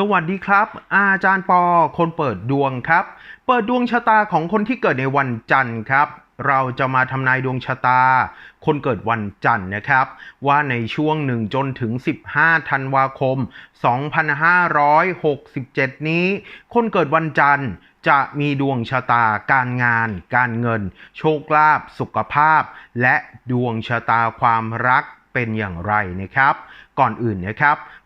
สวัสดีครับ อาจารย์ปอ คนเปิดดวงครับ เปิดดวงชะตาของคนที่เกิดในวันจันทร์ครับ เราจะมาทำนายดวงชะตา คนเกิดวันจันทร์นะครับ ว่าในช่วง 1 จนถึง 15 ธันวาคม 2567 นี้ คนเกิดวันจันทร์จะมีดวงชะตาการงาน การเงิน โชคลาภสุขภาพ และดวงชะตาความรักเป็นอย่างไรนะครับ ก่อนอื่นนะครับ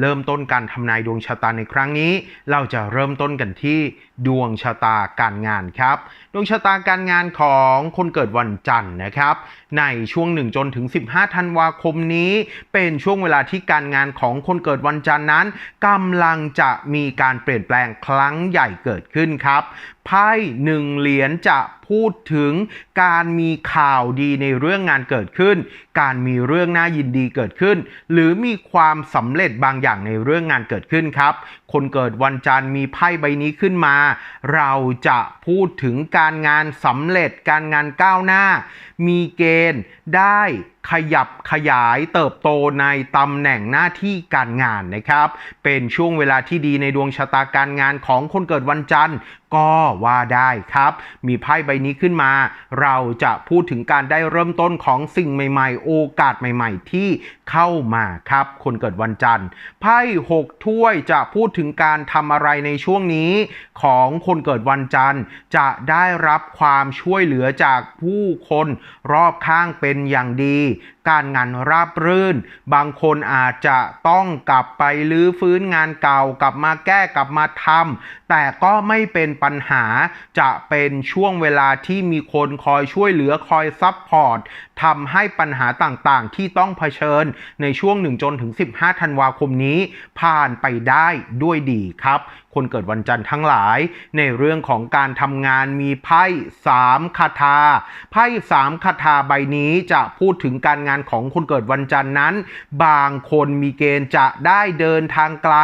เริ่มต้นการทำนายดวงชะตาในครั้งนี้ เราจะเริ่มต้นกันที่ดวงชะตาการงานครับ ดวงชะตาการงานของคนเกิดวันจันทร์นะครับ ในช่วง1จนถึง 15 ธันวาคมนี้ เป็นช่วงเวลาที่การงานของคนเกิดวันจันทร์นั้นกำลังจะมีการเปลี่ยนแปลงครั้งใหญ่เกิดขึ้นครับไพ่หนึ่งเหรียญจะพูดถึงการมีข่าวดีในเรื่องงานเกิดขึ้น การมีเรื่องน่ายินดีเกิดขึ้น หรือมีความสำเร็จบางอย่างในเรื่องงานเกิดขึ้นครับ คนเกิดวันจันทร์มีไพ่ใบนี้ขึ้นมา เราจะพูดถึงการงานสำเร็จการงานก้าวหน้า มีเกณฑ์ได้ขยับขยายเติบโตในตำแหน่งหน้าที่การงานนะครับ เป็นช่วงเวลาที่ดีในดวงชะตาการงานของคนเกิดวันจันทร์ ก็ว่าได้ครับ มีไพ่ใบนี้ขึ้นมา เราจะพูดถึงการได้เริ่มต้นของสิ่งใหม่ ๆ โอกาสใหม่ ๆ ที่เข้ามาครับ คนเกิดวันจันทร์ไพ่หกถ้วยจะพูดถึงการทำอะไรในช่วงนี้ ของคนเกิดวันจันทร์ จะได้รับความช่วยเหลือจากผู้คนรอบข้างเป็นอย่างดี การงานราบรื่น บางคนอาจจะต้องกลับไปลื้อฟื้นงานเก่ากลับมาแก้กลับมาทำแต่ก็ไม่เป็นปัญหาจะเป็นช่วงเวลาที่มีคนคอยช่วยเหลือคอยซัพพอร์ตทำให้ปัญหาต่างๆ ที่ต้องเผชิญในช่วง1จนถึง 15 ธันวาคมนี้ ผ่านไปได้ด้วยดีครับ คนเกิดวันจันทร์ทั้งหลาย ในเรื่องของการทำงานมีไพ่สามคาถาไพ่สามคาถาใบนี้จะพูดถึงการงานของคนเกิดวันจันทร์นั้น บางคนมีเกณฑ์จะได้เดินทางไกล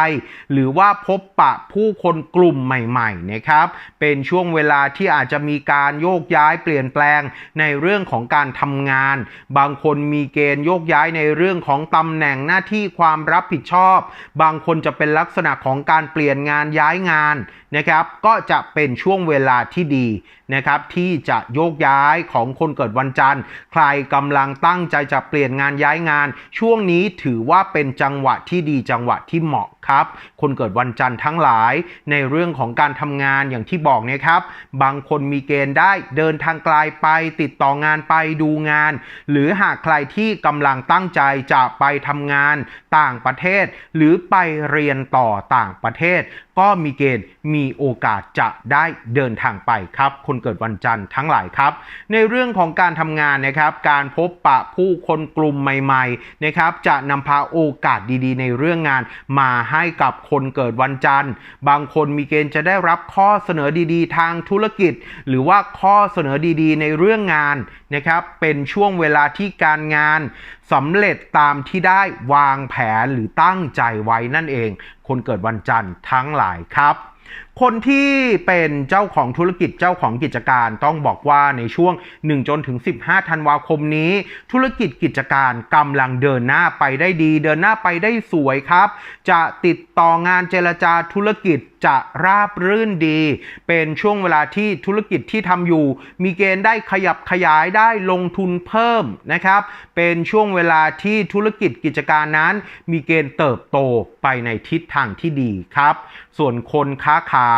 หรือว่าพบปะผู้คนกลุ่มใหม่ๆนะครับ เป็นช่วงเวลาที่อาจจะมีการโยกย้ายเปลี่ยนแปลงในเรื่องของการทำงาน บางคนมีเกณฑ์โยกย้ายในเรื่องของตำแหน่งหน้าที่ความรับผิดชอบ บางคนจะเป็นลักษณะของการเปลี่ยนงานย้ายงานนะครับ ก็จะเป็นช่วงเวลาที่ดี นะครับที่จะโยกย้ายของคนเกิดวันจันทร์ ใครกำลังตั้งใจจะเปลี่ยนงานย้ายงาน ช่วงนี้ถือว่าเป็นจังหวะที่ดีจังหวะที่เหมาะครับ คนเกิดวันจันทร์ทั้งหลาย ในเรื่องของการทำงานอย่างที่บอกเนี่ยครับ บางคนมีเกณฑ์ได้เดินทางไกลไป ติดต่องานไปดูงาน หรือหากใครที่กำลังตั้งใจจะไปทำงานต่างประเทศ หรือไปเรียนต่อต่างประเทศ ก็มีเกณฑ์มีโอกาสจะได้เดินทางไปครับ คนเกิดวันจันทร์ทั้งหลายครับ ในเรื่องของการทำงานนะครับการพบปะผู้คนกลุ่มใหม่ๆนะครับจะนำพาโอกาสดีๆ ในเรื่องงานมาให้กับคนเกิดวันจันทร์ บางคนมีเกณฑ์จะได้รับข้อเสนอดีๆ ทางธุรกิจ หรือว่าข้อเสนอดีๆ ในเรื่องงานนะครับเป็นช่วงเวลาที่การงานสำเร็จตามที่ได้วางแผนหรือตั้งใจไว้นั่นเอง คนเกิดวันจันทร์ทั้งหลายครับ คนที่เป็นเจ้าของธุรกิจเจ้าของกิจการต้องบอกว่าในช่วง 1 จนถึง 15 ธันวาคมนี้ ธุรกิจกิจการกำลังเดินหน้าไปได้ดี เดินหน้าไปได้สวยครับ จะติดต่องานเจรจาธุรกิจจะราบรื่นดี เป็นช่วงเวลาที่ธุรกิจที่ทำอยู่ มีเกณฑ์ได้ขยับขยายได้ลงทุนเพิ่มนะครับ เป็นช่วงเวลาที่ธุรกิจกิจการนั้น มีเกณฑ์เติบโตไปในทิศทางที่ดีครับ ส่วนคนค้าขาย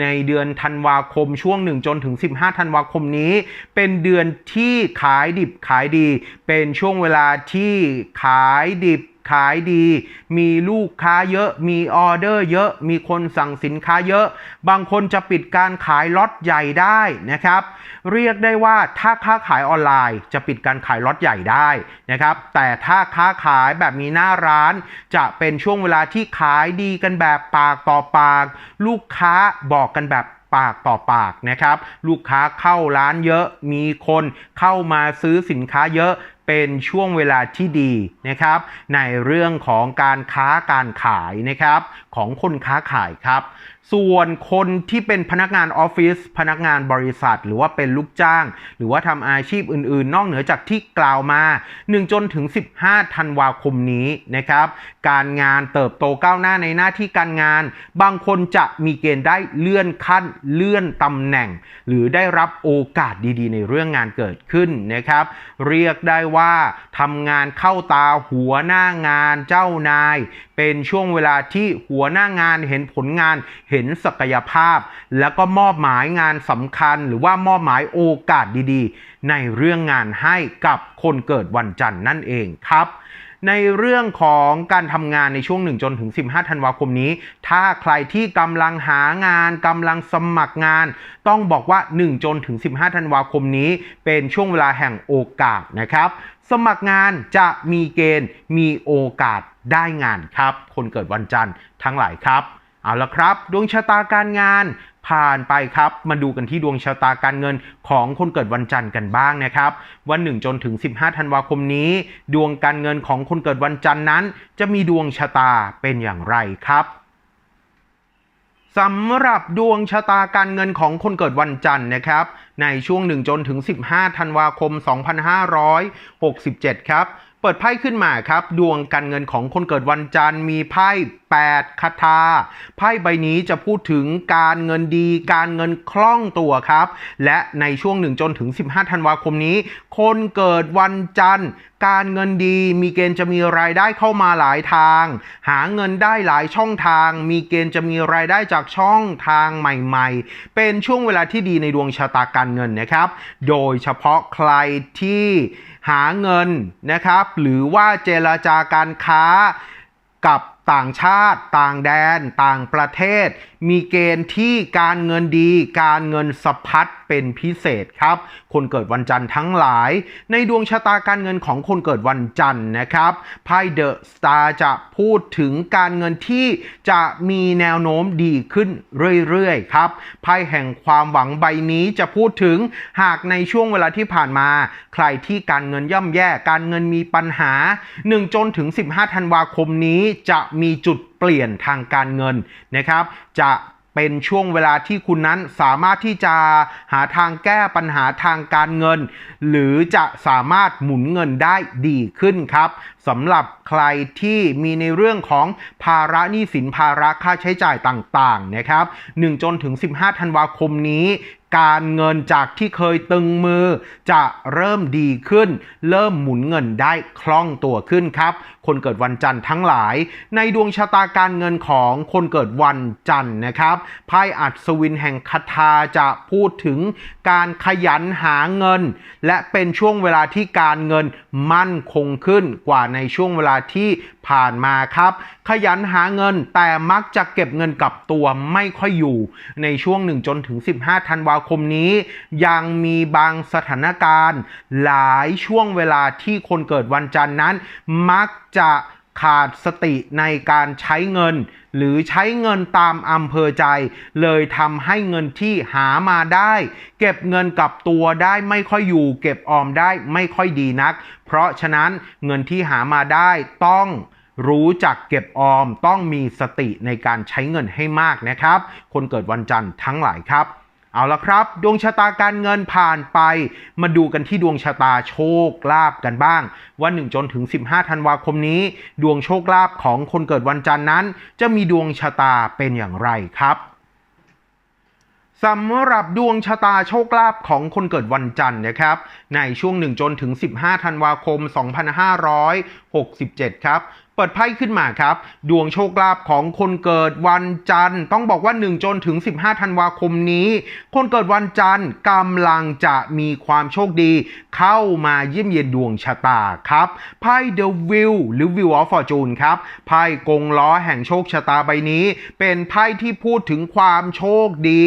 ในเดือนธันวาคมช่วง 1 จนถึง 15 ธันวาคมนี้ เป็นเดือนที่ขายดิบขายดี เป็นช่วงเวลาที่ขายดิบ ขายดี มีลูกค้าเยอะ มีออเดอร์เยอะ มีคนสั่งสินค้าเยอะ บางคนจะปิดการขายล็อตใหญ่ได้นะครับ เรียกได้ว่าถ้าค้าขายออนไลน์จะปิดการขายล็อตใหญ่ได้นะครับ แต่ถ้าค้าขายแบบมีหน้าร้าน จะเป็นช่วงเวลาที่ขายดีกันแบบปากต่อปาก ลูกค้าบอกกันแบบปากต่อปากนะครับ ลูกค้าเข้าร้านเยอะ มีคนเข้ามาซื้อสินค้าเยอะ เป็นช่วงเวลาที่ดีนะครับ ในเรื่องของการค้าการขายนะครับของคนค้าขายครับ ส่วนคนที่เป็นพนักงานออฟฟิศพนักงานบริษัท หรือว่าเป็นลูกจ้าง หรือว่าทำอาชีพอื่น ๆ นอกเหนือจากที่กล่าวมา 1 จนถึง 15 ธันวาคมนี้นะครับ การงานเติบโตก้าวหน้าในหน้าที่การงาน บางคนจะมีเกณฑ์ได้เลื่อนขั้นเลื่อนตำแหน่ง หรือได้รับโอกาสดีๆ ในเรื่องงานเกิดขึ้นนะครับ เรียกได้ว่าทำงานเข้าตาหัวหน้างานเจ้านาย เป็นช่วงเวลาที่หัวหน้างานเห็นผลงานเห็นศักยภาพ แล้วก็มอบหมายงานสำคัญ หรือว่ามอบหมายโอกาสดีๆ ในเรื่องงานให้กับคนเกิดวันจันทร์นั่นเองครับ ในเรื่องของการทำงานในช่วง 1 จนถึง 15 ธันวาคมนี้ ถ้าใครที่กำลังหางานกำลังสมัครงาน ต้องบอกว่า 1 จนถึง 15 ธันวาคมนี้ เป็นช่วงเวลาแห่งโอกาสนะครับ สมัครงานจะมีเกณฑ์มีโอกาสได้งานครับ คนเกิดวันจันทร์ทั้งหลายครับเอาละครับ ดวงชะตาการงาน ผ่านไปครับ มาดูกันที่ดวงชะตาการเงินของคนเกิดวันจันทร์กันบ้างนะครับ วัน1จนถึง 15 ธันวาคมนี้ ดวงการเงินของคนเกิดวันจันทร์นั้น จะมีดวงชะตาเป็นอย่างไรครับสำหรับดวงชะตาการเงินของคนเกิดวันจันทร์นะครับ ในช่วง 1 จนถึง 15 ธันวาคม 2567 ครับ เปิดไพ่ขึ้นมาครับ ดวงการเงินของคนเกิดวันจันทร์มีไพ่8คาถาไพ่ใบนี้จะพูดถึงการเงินดี การเงินคล่องตัวครับ และในช่วง1จนถึง 15 ธันวาคมนี้ คนเกิดวันจันทร์ การเงินดี มีเกณฑ์จะมีรายได้เข้ามาหลายทาง หาเงินได้หลายช่องทาง มีเกณฑ์จะมีรายได้จากช่องทางใหม่ๆ เป็นช่วงเวลาที่ดีในดวงชะตาการเงินนะครับ โดยเฉพาะใครที่หาเงินนะครับ หรือว่าเจรจาการค้ากับ ต่างชาติ ต่างแดน ต่างประเทศ มีเกณฑ์ที่การเงินดี การเงินสะพัดเป็นพิเศษครับ คนเกิดวันจันทร์ทั้งหลาย ในดวงชะตาการเงินของคนเกิดวันจันทร์นะครับไพ่เดอะสตาร์จะพูดถึงการเงินที่จะมีแนวโน้มดีขึ้นเรื่อยๆครับไพ่แห่งความหวังใบนี้จะพูดถึงหากในช่วงเวลาที่ผ่านมา ใครที่การเงินย่ำแย่ การเงินมีปัญหา 1 จนถึง 15 ธันวาคมนี้จะมีจุดเปลี่ยนทางการเงินนะครับ จะเป็นช่วงเวลาที่คุณนั้นสามารถที่จะหาทางแก้ปัญหาทางการเงิน หรือจะสามารถหมุนเงินได้ดีขึ้นครับสำหรับใครที่มีในเรื่องของภาระหนี้สินภาระค่าใช้จ่ายต่างๆนะครับ1จนถึง 15 ธันวาคมนี้การเงินจากที่เคยตึงมือ จะเริ่มดีขึ้น เริ่มหมุนเงินได้คล่องตัวขึ้นครับ คนเกิดวันจันทร์ทั้งหลาย ในดวงชะตาการเงินของคนเกิดวันจันทร์นะครับไพ่อัศวินแห่งคาถาจะพูดถึงการขยันหาเงิน และเป็นช่วงเวลาที่การเงินมั่นคงขึ้นกว่าในช่วงเวลาที่ผ่านมาครับ ขยันหาเงินแต่มักจะเก็บเงินกับตัวไม่ค่อยอยู่ ในช่วง1จนถึง 15ธันวาคมนี้ ยังมีบางสถานการณ์ หลายช่วงเวลาที่คนเกิดวันจันทร์นั้น มักจะขาดสติในการใช้เงิน หรือใช้เงินตามอำเภอใจ เลยทำให้เงินที่หามาได้ เก็บเงินกับตัวได้ไม่ค่อยอยู่ เก็บออมได้ไม่ค่อยดีนัก เพราะฉะนั้นเงินที่หามาได้ต้องรู้จักเก็บออมต้องมีสติในการใช้เงินให้มากนะครับ คนเกิดวันจันทร์ทั้งหลายครับ เอาละครับ ดวงชะตาการเงินผ่านไป มาดูกันที่ดวงชะตาโชคลาภกันบ้างว่า1จนถึง 15 ธันวาคมนี้ ดวงโชคลาภของคนเกิดวันจันทร์นั้น จะมีดวงชะตาเป็นอย่างไรครับสำหรับดวงชะตาโชคลาภของคนเกิดวันจันทร์นะครับ ในช่วง 1 จนถึง 15 ธันวาคม 2567 ครับ เปิดไพ่ขึ้นมาครับ ดวงโชคลาภของคนเกิดวันจันทร์ ต้องบอกว่า 1 จนถึง 15 ธันวาคมนี้ คนเกิดวันจันทร์กำลังจะมีความโชคดี เข้ามาเยี่ยมเยียนดวงชะตาครับไพ่ The Wheel หรือ Wheel of Fortune ครับไพ่กงล้อแห่งโชคชะตาใบนี้ เป็นไพ่ที่พูดถึงความโชคดี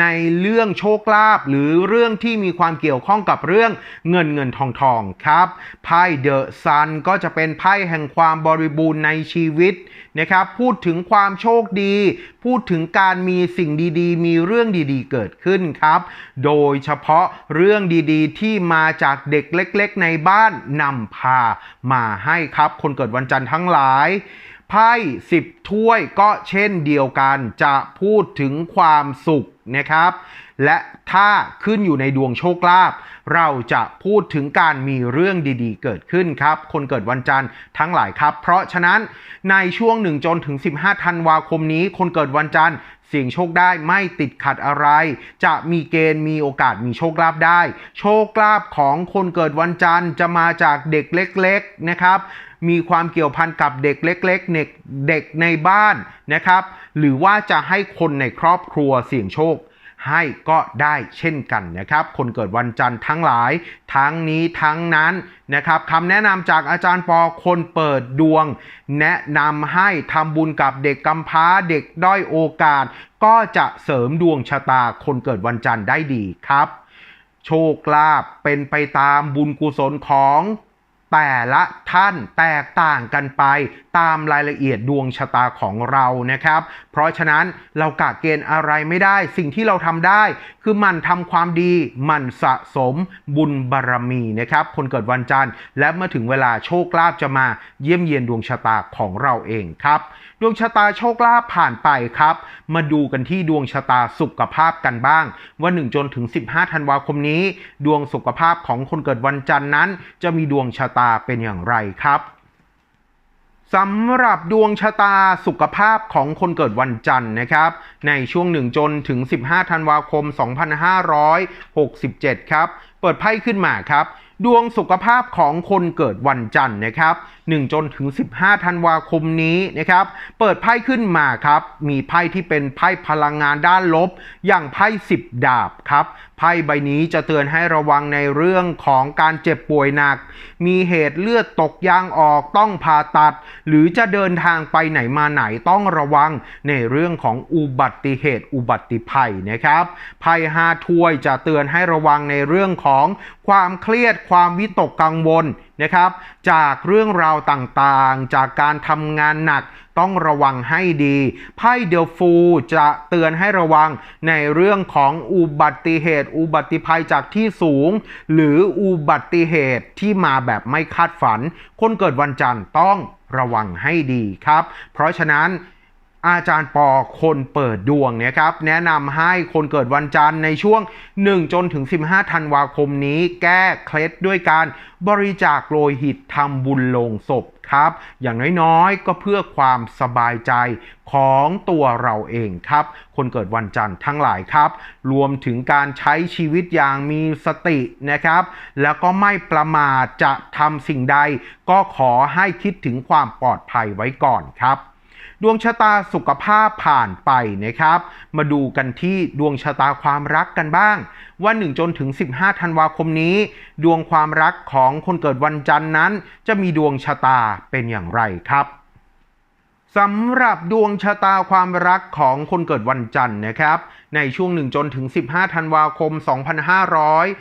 ในเรื่องโชคลาภหรือเรื่องที่มีความเกี่ยวข้องกับเรื่องเงินเงินทองทองครับไพ่ The Sun ก็จะเป็นไพ่แห่งความบริบูรณ์ในชีวิตนะครับ พูดถึงความโชคดี พูดถึงการมีสิ่งดีๆ มีเรื่องดีๆ เกิดขึ้นครับ โดยเฉพาะเรื่องดีๆ ที่มาจากเด็กเล็ก ๆ ในบ้านนำพามาให้ครับ คนเกิดวันจันทร์ทั้งหลาย ไพ่สิบถ้วยก็เช่นเดียวกันจะพูดถึงความสุขนะครับ และถ้าขึ้นอยู่ในดวงโชคลาภเราจะพูดถึงการมีเรื่องดีๆ เกิดขึ้นครับ คนเกิดวันจันทร์ทั้งหลายครับ เพราะฉะนั้นในช่วง1จนถึง 15ธันวาคมนี้ คนเกิดวันจันทร์เสี่ยงโชคได้ไม่ติดขัดอะไร จะมีเกณฑ์มีโอกาสมีโชคลาภได้ โชคลาภของคนเกิดวันจันทร์จะมาจากเด็กเล็ก ๆนะครับ มีความเกี่ยวพันกับเด็กเล็กๆเด็กเด็กในบ้านนะครับ หรือว่าจะให้คนในครอบครัวเสี่ยงโชคให้ก็ได้เช่นกันนะครับ คนเกิดวันจันทร์ทั้งหลาย ทั้งนี้ทั้งนั้นนะครับคำแนะนำจากอาจารย์ปอคนเปิดดวง แนะนำให้ทำบุญกับเด็กกำพร้าเด็กด้อยโอกาส ก็จะเสริมดวงชะตาคนเกิดวันจันทร์ได้ดีครับ โชคลาภเป็นไปตามบุญกุศลของ แต่ละท่านแตกต่างกันไป ตามรายละเอียดดวงชะตาของเรานะครับ เพราะฉะนั้นเรากะเกณฑ์อะไรไม่ได้ สิ่งที่เราทำได้ คือมันทำความดีมันสะสมบุญบารมีนะครับ คนเกิดวันจันทร์ และเมื่อถึงเวลาโชคลาภจะมาเยี่ยมเยียนดวงชะตาของเราเองครับ ดวงชะตาโชคลาภผ่านไปครับ มาดูกันที่ดวงชะตาสุขภาพกันบ้างว่า1จนถึง 15 ธันวาคมนี้ ดวงสุขภาพของคนเกิดวันจันทร์นั้น จะมีดวงชะตาเป็นอย่างไรครับ สำหรับดวงชะตาสุขภาพของคนเกิดวันจันทร์นะครับ ในช่วง 1 จนถึง 15 ธันวาคม 2567 ครับ เปิดไพ่ขึ้นมาครับ ดวงสุขภาพของคนเกิดวันจันทร์นะครับ 1 จนถึง 15 ธันวาคมนี้นะครับ เปิดไพ่ขึ้นมาครับ มีไพ่ที่เป็นไพ่พลังงานด้านลบ อย่างไพ่ 10 ดาบครับไพ่ใบนี้จะเตือนให้ระวังในเรื่องของการเจ็บป่วยหนัก มีเหตุเลือดตกยางออกต้องผ่าตัด หรือจะเดินทางไปไหนมาไหนต้องระวังในเรื่องของอุบัติเหตุอุบัติภัยนะครับ ไพ่ห้าถ้วยจะเตือนให้ระวังในเรื่องของความเครียดความวิตกกังวล นะครับ จากเรื่องราวต่างๆ จากการทำงานหนักต้องระวังให้ดี ไพ่เดลฟูจะเตือนให้ระวังในเรื่องของอุบัติเหตุ อุบัติภัยจากที่สูง หรืออุบัติเหตุที่มาแบบไม่คาดฝัน คนเกิดวันจันทร์ต้องระวังให้ดีครับ เพราะฉะนั้น อาจารย์ปอคนเปิดดวงเนี่ยครับแนะนำให้คนเกิดวันจันทร์ในช่วง 1 จนถึง 15 ธันวาคมนี้ แก้เคล็ดด้วยการบริจาคโลหิตทำบุญลงศพครับ อย่างน้อยๆ ก็เพื่อความสบายใจของตัวเราเองครับ คนเกิดวันจันทร์ทั้งหลายครับ รวมถึงการใช้ชีวิตอย่างมีสตินะครับ แล้วก็ไม่ประมาทจะทำสิ่งใด ก็ขอให้คิดถึงความปลอดภัยไว้ก่อนครับ ดวงชะตาสุขภาพผ่านไปนะครับ มาดูกันที่ดวงชะตาความรักกันบ้างว่า1จนถึง 15 ธันวาคมนี้ ดวงความรักของคนเกิดวันจันทร์นั้น จะมีดวงชะตาเป็นอย่างไรครับสำหรับดวงชะตาความรักของคนเกิดวันจันทร์นะครับ ในช่วง1จนถึง 15 ธันวาคม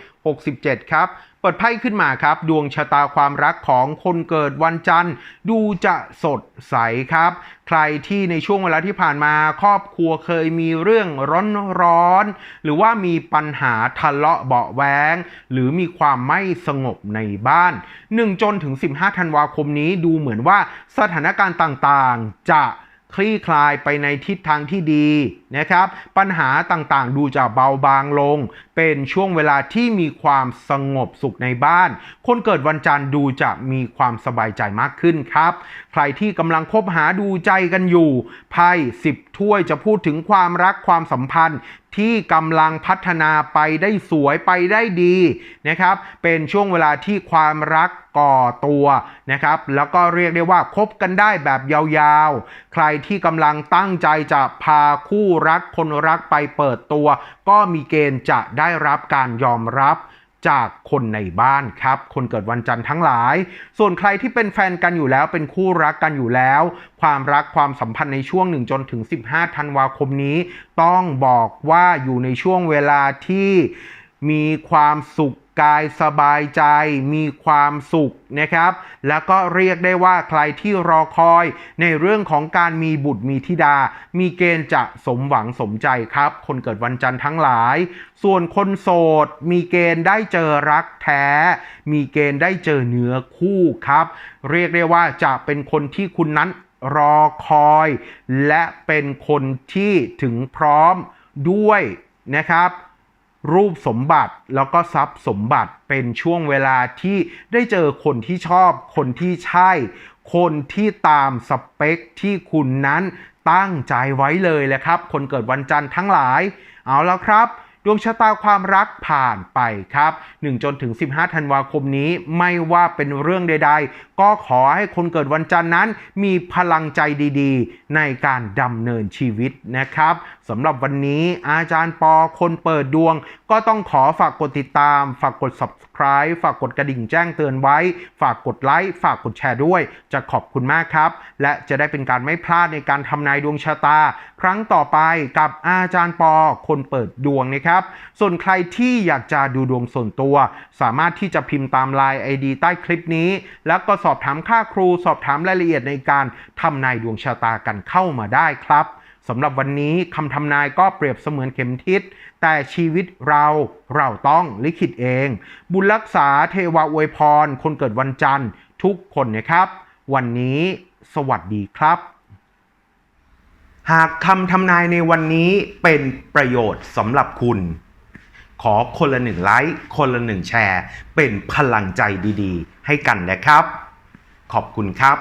2567 ครับ ปิดไพ่ขึ้นมาครับ ดวงชะตาความรักของคนเกิดวันจันทร์ ดูจะสดใสครับ ใครที่ในช่วงเวลาที่ผ่านมาครอบครัวเคยมีเรื่องร้อนร้อนๆหรือว่ามีปัญหาทะเลาะเบาะแว้งหรือมีความไม่สงบในบ้าน 1 จนถึง 15 ธันวาคมนี้ดูเหมือนว่าสถานการณ์ต่างๆ จะ คลี่คลายไปในทิศทางที่ดีนะครับ ปัญหาต่างๆ ดูจะเบาบางลง เป็นช่วงเวลาที่มีความสงบสุขในบ้าน คนเกิดวันจันทร์ดูจะมีความสบายใจมากขึ้นครับ ใครที่กำลังคบหาดูใจกันอยู่ไพ่สิบถ้วยจะพูดถึงความรักความสัมพันธ์ ที่กำลังพัฒนาไปได้สวยไปได้ดีนะครับ เป็นช่วงเวลาที่ความรักก่อตัวนะครับ แล้วก็เรียกได้ว่าคบกันได้แบบยาวๆ ใครที่กำลังตั้งใจจะพาคู่รักคนรักไปเปิดตัว ก็มีเกณฑ์จะได้รับการยอมรับ จากคนในบ้านครับ คนเกิดวันจันทร์ทั้งหลาย ส่วนใครที่เป็นแฟนกันอยู่แล้วเป็นคู่รักกันอยู่แล้ว ความรักความสัมพันธ์ในช่วง1จนถึง 15 ธันวาคมนี้ ต้องบอกว่าอยู่ในช่วงเวลาที่มีความสุข กายสบายใจมีความสุขนะครับ แล้วก็เรียกได้ว่าใครที่รอคอย ในเรื่องของการมีบุตรมีธิดา มีเกณฑ์จะสมหวังสมใจครับ คนเกิดวันจันทร์ทั้งหลาย ส่วนคนโสด มีเกณฑ์ได้เจอรักแท้ มีเกณฑ์ได้เจอเนื้อคู่ครับ เรียกได้ว่าจะเป็นคนที่คุณนั้นรอคอย และเป็นคนที่ถึงพร้อมด้วยนะครับ รูปสมบัติแล้วก็ทรัพย์สมบัติเป็นช่วงเวลาที่ได้เจอคนที่ชอบ คนที่ใช่ คนที่ตามสเปคที่คุณนั้นตั้งใจไว้เลยแหละครับ คนเกิดวันจันทร์ทั้งหลาย เอาแล้วครับ ดวงชะตาความรักผ่านไปครับ1จนถึง 15 ธันวาคมนี้ไม่ว่าเป็นเรื่องใด ๆ ก็ขอให้คนเกิดวันจันทร์นั้น มีพลังใจดีๆ ในการดำเนินชีวิตนะครับสำหรับวันนี้อาจารย์ปอคนเปิดดวง ก็ต้องขอฝากกดติดตาม ฝากกด subscribe ฝากกดกระดิ่งแจ้งเตือนไว้ ฝากกดไลค์ฝากกดแชร์ด้วย จะขอบคุณมากครับ และจะได้เป็นการไม่พลาดในการทำนายดวงชะตา ครั้งต่อไปกับอาจารย์ปอคนเปิดดวงนะครับส่วนใครที่อยากจะดูดวงส่วนตัว สามารถที่จะพิมพ์ตามไลน์ ID ใต้คลิปนี้ แล้วก็สอบถามค่าครู สอบถามรายละเอียดในการทำนายดวงชะตากันเข้ามาได้ครับสำหรับวันนี้คำทำนายก็เปรียบเสมือนเข็มทิศ แต่ชีวิตเราเราต้องลิขิตเอง บุญรักษาเทวอวยพร คนเกิดวันจันทร์ ทุกคนนะครับ วันนี้สวัสดีครับ หากคำทำนายในวันนี้เป็นประโยชน์สำหรับคุณ ขอคนละหนึ่งไลค์คนละหนึ่งแชร์ เป็นพลังใจดีๆ ให้กันนะครับ ขอบคุณครับ